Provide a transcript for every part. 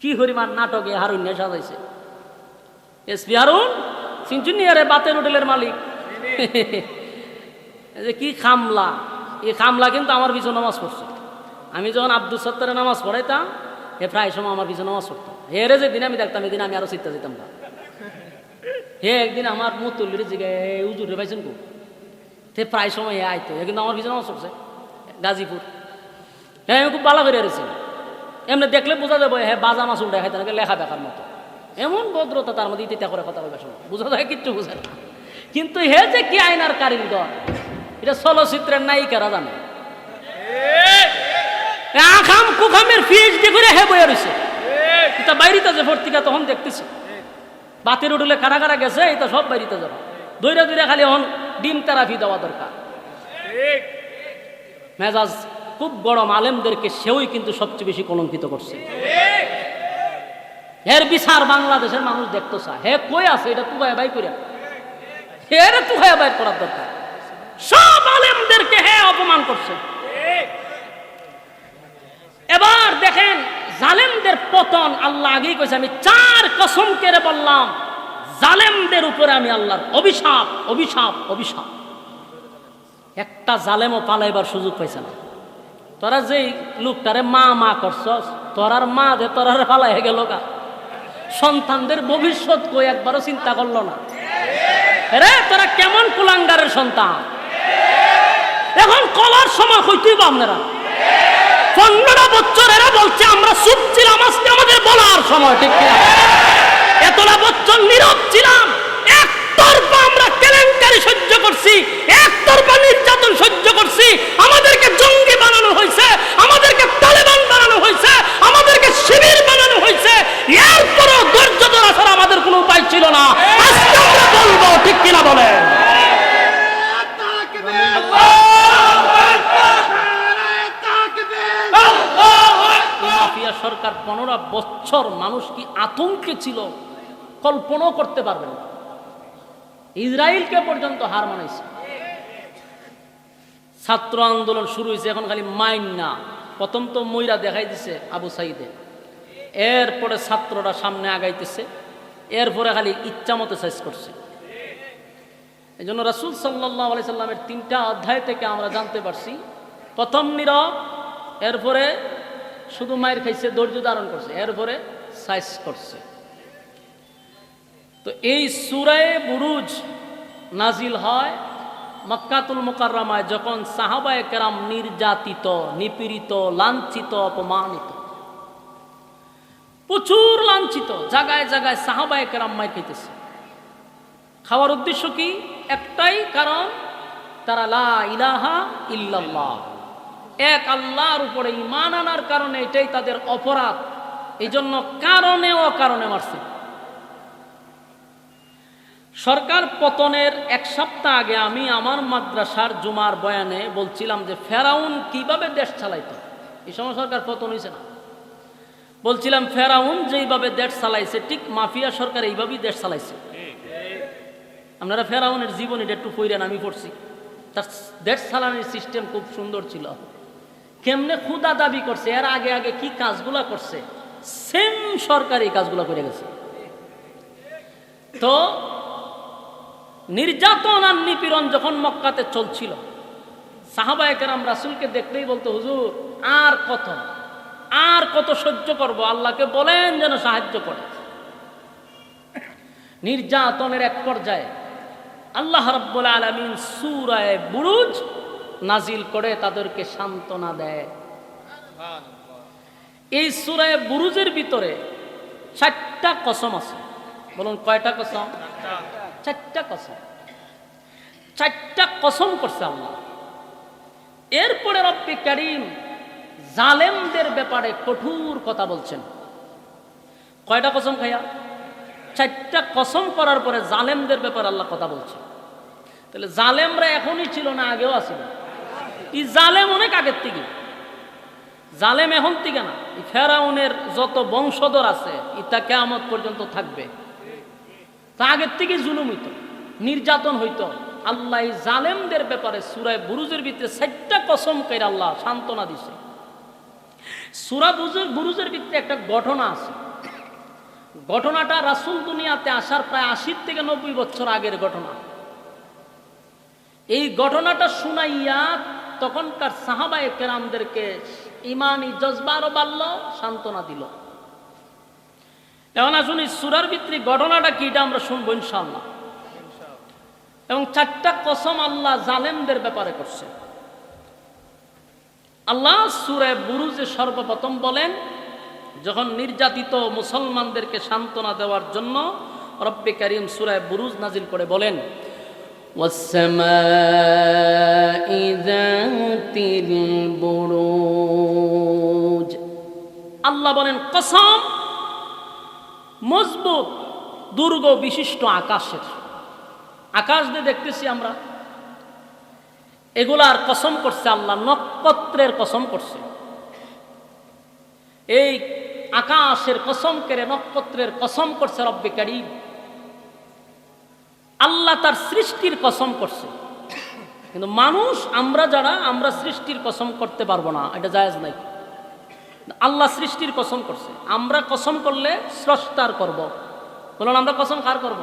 কি হরিমান নাটকে হারুন নিয়ে সাজাইছে এসপি হারুন চিনচুনি বাতের হোটেলের মালিক। যে কি খামলা। এই খামলা কিন্তু আমার পিছনে নামাজ পড়ছে। আমি যখন আব্দুল সত্তরের নামাজ পড়াইতাম, হে প্রায় সময় আমার পিছনে নামাজ পড়তো। হেরে যেদিন আমি দেখতাম এদিন আমি আরও চিত্তা যেতাম না হে একদিন আমার মুতুল্লির জিগায় উজুরে পাইছেন কো? তে প্রায় সময় এ আইতো। কিন্তু আমার পিছনে নামাজ পড়ছে। গাজীপুর। হ্যাঁ আমি খুব ভালো করে রেছি এমনি দেখলে বোঝা যাবে হ্যাঁ বাজা মাছ উল্টা খাইতে নাকি লেখা দেখার মতো। এমন ভদ্রতা তার মধ্যে ইতিতা করে কথা বলবে সময় বোঝা যায় কিচ্ছু বোঝে না। কিন্তু হে যে কি আইনার কারিগর এটা চলচ্চিত্রের নায়িকারা জানে। আখাম কুখামের পিএইচডি করে হে বইয়া রয়েছে এটা বাইরিতে যে ভর্তিকা তখন দেখতেছি। বাতির উঠলে কারা কারা গেছে এটা সব বাইরিতে যাবে। দৈরা দৈরা খালি এখন ডিম তেরাপি দেওয়া দরকার। মেজাজ খুব বড় আলেমদেরকে সেওই কিন্তু সবচেয়ে বেশি কলঙ্কিত করছে। এর বিচার বাংলাদেশের মানুষ দেখতো চায় হে, কই আছে? এটা তুবাই বাই করে এর তুবাই বাই করার দরকার। সব আলেমদেরকে হে, অপমান করছে। এবার দেখেন, জালেমদের পতন আল্লাহ আগেই কইছে, আমি চার কসম কেড়ে বললাম, জালেমদের উপরে আমি আল্লাহর অভিশাপ অভিশাপ অভিশাপ। একটা জালেমও পালাইবার সুযোগ পাইছে না। তোরা যেই লোকটারে মা মা করছস, তোরার মা যে তোরার ফালাই গেল গা। সন্তানদের ভবিষ্যৎ কই একবারও চিন্তা করল না। রে, তোরা কেমন কুলাঙ্গারের সন্তান? এখন কলার সময় হইতেই বা আপনারা। পনেরো বছর এরা বলছে, আমরা চুপ ছিলাম আজকে আমাদের বলার সময় ঠিক কিনা এতটা বছর নীরব ছিলাম একতরফা আমরা কেলেঙ্কারি সহ্য করছি একতরফা নির্যাতন সহ্য করছি আমাদেরকে জঙ্গি বানানো হয়েছে আমাদেরকে তালেবান বানানো হয়েছে আমাদেরকে শিবির বানানো হয়েছে এরপরও ধৈর্য ধরা ছাড়া আমাদের কোনো উপায় ছিল না আজকে আমরা বলব ঠিক কিনা বলেন মাফিয়া সরকার পনেরো বছর মানুষ কি আতঙ্কে ছিল, কল্পনাও করতে পারবেন ইসরায়েলকে পর্যন্ত হার মানাইছে। ছাত্র আন্দোলন শুরু হয়েছে, এখন খালি মাইন। না প্রথম তো ময়রা দেখাই দিছে আবু সাইদে। এরপরে ছাত্ররা সামনে আগাইতেছে, এরপরে খালি ইচ্ছা মতো শেষ করছে। এই জন্য রাসুল সাল্লাহ আলি সাল্লামের তিনটা অধ্যায় থেকে আমরা জানতে পারছি। প্রথম নীরব, এরপরে শুধু মায়ের খাইছে, ধৈর্য ধারণ করছে, এরপরে সাইজ করছে। তো এই সুরায় বুরুজ নাজিল হয় মক্কাতুল মোকাররমায়, যখন সাহাবায়ে কেরাম নির্যাতিত, নিপীড়িত, লাঞ্ছিত, অপমানিত, প্রচুর লাঞ্ছিত জায়গায় জায়গায় সাহাবায়ে কেরাম মাই খাইতেছে। খাওয়ার উদ্দেশ্য কি? একটাই কারণ, তারা লা ইলাহা ইল্লাল্লাহ। এক আল্লাহর উপরে ইমান আনার কারণে এটাই তাদের অপরাধ। এই জন্য কারণে অকারণে মারছে। সরকার পতনের এক সপ্তাহ আগে আমি আমার মাদ্রাসার জুমার বয়ানে বলছিলাম যে, ফেরাউন কীভাবে দেশ চালাইত? এই সময় সরকার পতন হয়েছে না। বলছিলাম, ফেরাউন যেইভাবে দেশ চালাইছে, ঠিক মাফিয়া সরকার এইভাবেই দেশ চালাইছে। আপনারা ফেরাউনের জীবন এটা একটু পইরেন আমি পড়ছি। তার দেশ চালানোর সিস্টেম খুব সুন্দর ছিল। কেমনে ক্ষুদা দাবি করছে? এর আগে আগে কি কাজগুলা করছে? সেম সরকার এই কাজগুলা করে গেছে। তো নির্যাতন আর নিপীড়ন যখন মক্কাতে চলছিল, সাহাবায়কেরাম রাসুলকে দেখলেই বলতো, হুজুর, আর কত? আর কত সহ্য করব? আল্লাহকে বলেন যেন সাহায্য করে। নির্যাতনের এক পর্যায়ে আল্লাহ রব্বুল আলমিন সুরায় বুরুজ নাজিল করে তাদেরকে সান্ত্বনা দেয়। এই সুরায় বুরুজের ভিতরে চারটা কসম আছে। বলুন কয়টা কসম? চারটা। কসম। চারটা কসম করছে আল্লাহ। এরপরে রব্বি করিম জালেমদের ব্যাপারে কঠোর কথা বলছেন। কয়টা কসম খাইয়া? চারটা কসম করার পরে জালেমদের ব্যাপারে আল্লাহ কথা বলছে তাহলে জালেমরা এখনই ছিল না আগেও আসিল এই জালেম অনেক আগের থেকে। জালেম এখন থেকে না। ফেরাউনের যত বংশধর আছে ইটা কেয়ামত পর্যন্ত থাকবে। তা আগের থেকে জুলুম হইত, নির্যাতন হইত। আল্লাহ জালেমদের ব্যাপারে সুরায় বুরুজের ভিতরে চারটা কসম করে আল্লাহ সান্ত্বনা দিছে। সুরা বুজুর বুরুজের ভিতরে একটা ঘটনা আছে। ঘটনাটা রাসুল দুনিয়াতে আসার প্রায় আশি থেকে নব্বই বছর আগের ঘটনা। এই ঘটনাটা শুনাইয়া তখনকার সাহাবায়ে কেরামদেরকে ইমানি জজবা আরও বাড়ল সান্ত্বনা দিল। এখন আসুন সুরার ভিত্তিক ঘটনাটা কি, এটা আমরা শুনব ইনশাল্লাহ এবং চারটা কসম আল্লাহ জালেমদের ব্যাপারে করছে। আল্লাহ সুরে বুরুজে সর্বপ্রথম বলেন, যখন নির্যাতিত মুসলমানদেরকে সান্ত্বনা দেওয়ার জন্য রব্বে করিম সুরায় বুরুজ নাজিল করে বলেন والسماء ذات البروج আল্লাহ বলেন কসম মজবুত দুর্গ বিশিষ্ট আকাশের আকাশ দিয়ে দেখতেছি আমরা এগুলার কসম করছে আল্লাহ নক্ষত্রের কসম করছে এই আকাশের কসম কেড়ে নক্ষত্রের কসম করছে রব্বে কারিম আল্লাহ তার সৃষ্টির কসম করছে। কিন্তু মানুষ, আমরা যারা, আমরা সৃষ্টির কসম করতে পারব না, এটা জায়েজ নাই। আল্লাহ সৃষ্টির কসম করছে। আমরা কসম করলে স্রষ্টার করব। বলুন, আমরা কসম কার করব?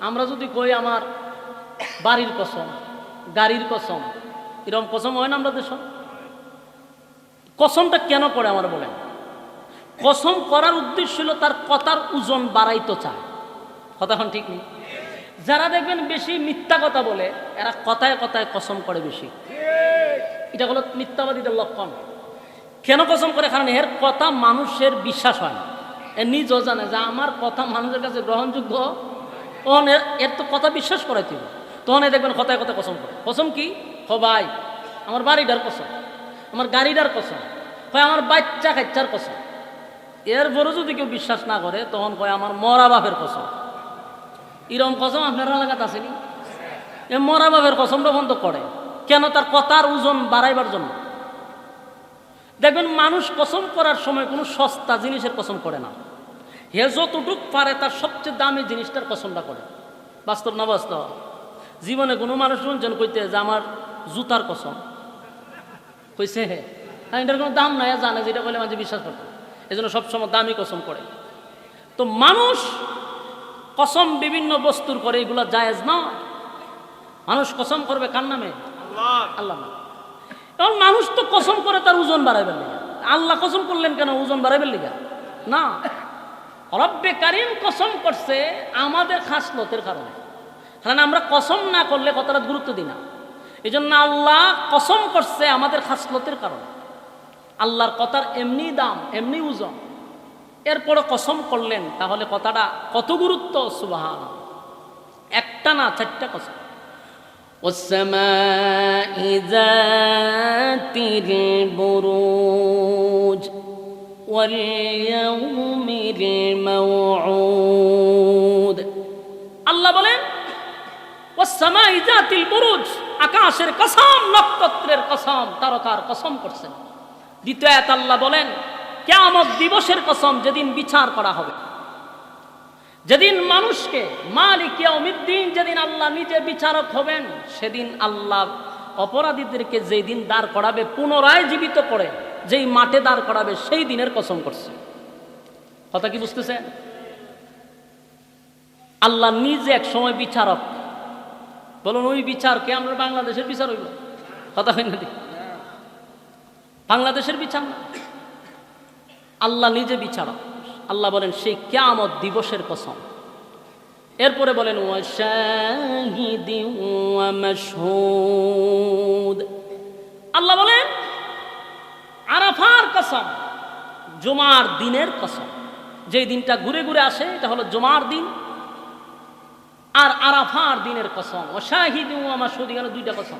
আমরা যদি কই আমার বাড়ির কসম, গাড়ির কসম, এরকম কসম হয় না আমরা দেশ? কসমটা কেন করে আমার বলেন? কসম করার উদ্দেশ্য হলো তার কথার ওজন বাড়াইতে চায়। কথা এখন ঠিক নেই। যারা দেখবেন বেশি মিথ্যা কথা বলে, এরা কথায় কথায় কসম করে বেশি। এটা হলো মিথ্যাবাদীদের লক্ষণ। কেন কসম করে? কারণ এর কথা মানুষের বিশ্বাস হয় না। এ নিজও জানে যে আমার কথা মানুষের কাছে গ্রহণযোগ্য। তখন এর- তো কথা বিশ্বাস করাইতে হবে। তখন দেখবেন কথায় কথায় কসম করে। কসম কি? হ ভাই, আমার বাড়িটার কসম। আমার গাড়িটার কসম। হয় আমার বাচ্চা কাচ্চার কসম। এর বড় যদি কেউ বিশ্বাস না করে, তখন কয় আমার মরা বাপের কসম। এরকম কসম আপনার এলাকাতে আসেনি? এ মরা বাপের কসমটা বন্ধ করে কেন তার কথার ওজন বাড়াইবার জন্য? দেখবেন মানুষ কসম করার সময় কোনো সস্তা জিনিসের কসম করে না। হে যতটুক পারে তার সবচেয়ে দামি জিনিসটার কসমটা করে। বাস্তব না বাস্তব? জীবনে কোনো মানুষ শুনছেন কইতে যে আমার জুতার কসম। কইছে হে? হ্যাঁ এটার কোনো দাম নাই, জানে, যেটা বলে মাঝে বিশ্বাস করতো। এই জন্য সবসময় দামি কসম করে। তো মানুষ কসম বিভিন্ন বস্তুর করে এগুলো জায়েজ না। মানুষ কসম করবে কার নামে? আল্লাহ। এখন মানুষ তো কসম করে তার ওজন বাড়াইবেন লিগা আল্লাহ কসম করলেন কেন? ওজন বাড়াইবেন লিগা? না। রব্বে কারিম কসম করছে আমাদের খাসলতের কারণে। কারণ আমরা কসম না করলে কতটা গুরুত্ব দিই না। এই জন্য আল্লাহ কসম করছে আমাদের খাসলতের কারণে। আল্লাহর কথার এমনি দাম এমনি ওজন। এরপরে কসম করলেন তাহলে কথাটা কত গুরুত্ব সুবাহান একটা না চারটা কসম والسماء ذات البروج واليوم الموعود আল্লাহ বলেন ওয়াসসামাই জাতিল বুরুজ আকাশের কসম নক্ষত্রের কসম তারকার কসম করছেন দ্বিতীয় আয়াত আল্লাহ বলেন কিয়ামত দিবসের কসম যেদিন বিচার করা হবে। যেদিন মানুষকে মালিক ইয়াউমিদ্দিন, যেদিন আল্লাহ নিজে বিচারক হবেন, সেদিন আল্লাহ অপরাধীদেরকে যেই দিন দাঁড় করাবে, পুনরায় জীবিত করে যেই মাঠে দাঁড় করাবে, সেই দিনের কসম করছে। কথা কি বুঝতেছেন? আল্লাহ নিজে এক সময় বিচারক। বলুন, ওই বিচারকে আমরা বাংলাদেশের বিচার হইব। কথা হয় না বাংলাদেশের বিচার না। আল্লাহ নিজে বিচারক। আল্লাহ বলেন সেই কেয়ামত দিবসের কসম। এরপরে বলেন আল্লাহ বলেন, আরাফার কসম, জুমার দিনের কসম। যে দিনটা ঘুরে ঘুরে আসে, এটা হলো জুমার দিন। আর আরাফার দিনের কসম ওশাহিদু আমার সৌদি গেল দুইটা কসম।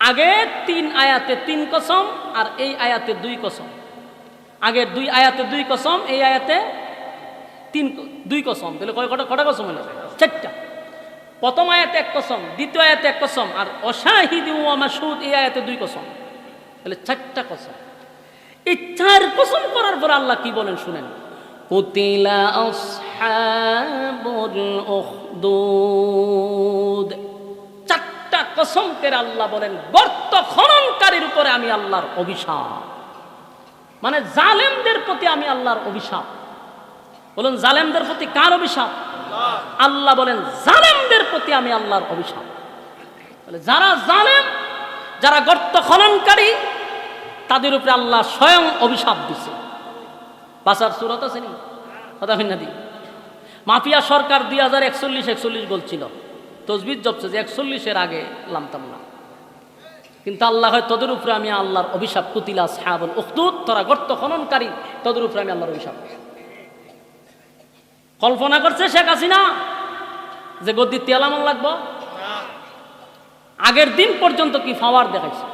আগে তিন আয়াতে তিন কসম, আর এই আয়াতে দুই কসম। আগের দুই আয়াতে দুই কসম, এই আয়াতে তিন দুই কসম। তাহলে কয় কটা কটা কসম হলো? চারটা। প্রথম আয়াতে এক কসম, দ্বিতীয় আয়াতে এক কসম, আর অসাহিদ মাসুদ এই আয়াতে দুই কসম। তাহলে চারটা কসম। এই চার কসম করার পর আল্লাহ কি বলেন শুনেন? কুতিলা আসহাবুল উখদুদ। চারটা কসম করে আল্লাহ বলেন, গর্ত খননকারীর উপরে আমি আল্লাহর অভিশাপ। মানে জালেমদের প্রতি আমি আল্লাহর অভিশাপ। বলুন জালেমদের প্রতি কার অভিশাপ? আল্লাহ। বলেন জালেমদের প্রতি আমি আল্লাহর অভিশাপ। যারা জালেম যারা গর্ত খননকারী তাদের উপরে আল্লাহ স্বয়ং অভিশাপ দিছে। বাসার সুরত আছে নি? মাফিয়া সরকার দুই হাজার একচল্লিশ একচল্লিশ বলছিল তসবির জপছে যে একচল্লিশের আগে লামতাম না। কিন্তু আল্লাহ হয়, তোদের উপরে আমি আল্লাহর অভিশাপ কুতিলা সাহাবল উখদুদ, তোরা গর্ত খননকারী, তোদের উপরে আমি আল্লাহর অভিশাপ। কল্পনা করছে শেখ হাসিনা যে গদ্দির তেলামন লাগবো? আগের দিন পর্যন্ত কি পাওয়ার দেখাইছে?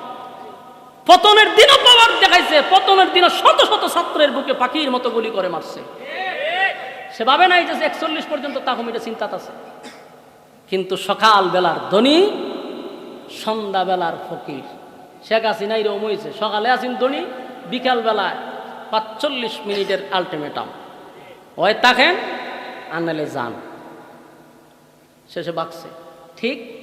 পতনের দিনও পাওয়ার দেখাইছে, পতনের দিনও শত শত ছাত্রের বুকে পাখির মতো গুলি করে মারছে। সে ভাবে নাই যে একচল্লিশ পর্যন্ত তাহমিটা চিন্তাত আছে। কিন্তু সকাল বেলার ধনী সন্ধ্যা বেলার ফকির। শেখ হাসিনা এরকম হয়েছে। সকালে আসিন ধনী, বিকালবেলায় পাঁচচল্লিশ মিনিটের আলটিমেটাম। হয় তাকেন আনালে যান। শেষে বাকছে ঠিক